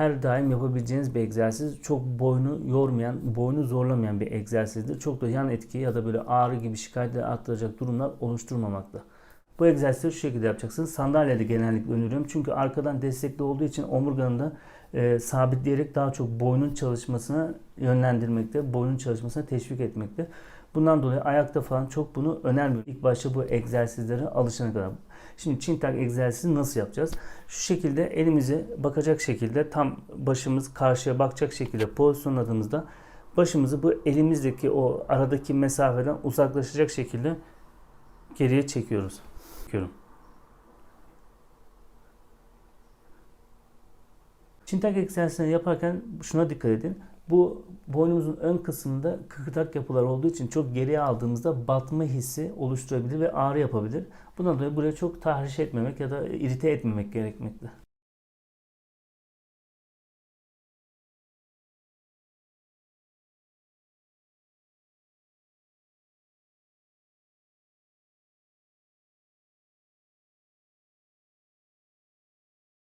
her daim yapabileceğiniz bir egzersiz. Çok boynu yormayan, boynu zorlamayan bir egzersizdir. Çok da yan etki ya da böyle ağrı gibi şikayetleri arttıracak durumlar oluşturmamakta. Bu egzersizi şu şekilde yapacaksınız. Sandalyede genellikle öneriyorum. Çünkü arkadan destekli olduğu için omurganı da e, sabitleyerek daha çok boynun çalışmasına yönlendirmekte, boynun çalışmasına teşvik etmekte. Bundan dolayı ayakta falan çok bunu önermiyorum. İlk başta bu egzersizlere alışana kadar. Şimdi çin tak egzersizi nasıl yapacağız? Şu şekilde elimizi bakacak şekilde tam başımız karşıya bakacak şekilde pozisyonladığımızda başımızı bu elimizdeki o aradaki mesafeden uzaklaşacak şekilde geriye çekiyoruz. Çekiyorum. Çintak egzersizini yaparken şuna dikkat edin. Bu boynumuzun ön kısmında kıkırdak yapılar olduğu için çok geriye aldığımızda batma hissi oluşturabilir ve ağrı yapabilir. Bundan dolayı buraya çok tahriş etmemek ya da irite etmemek gerekmekte.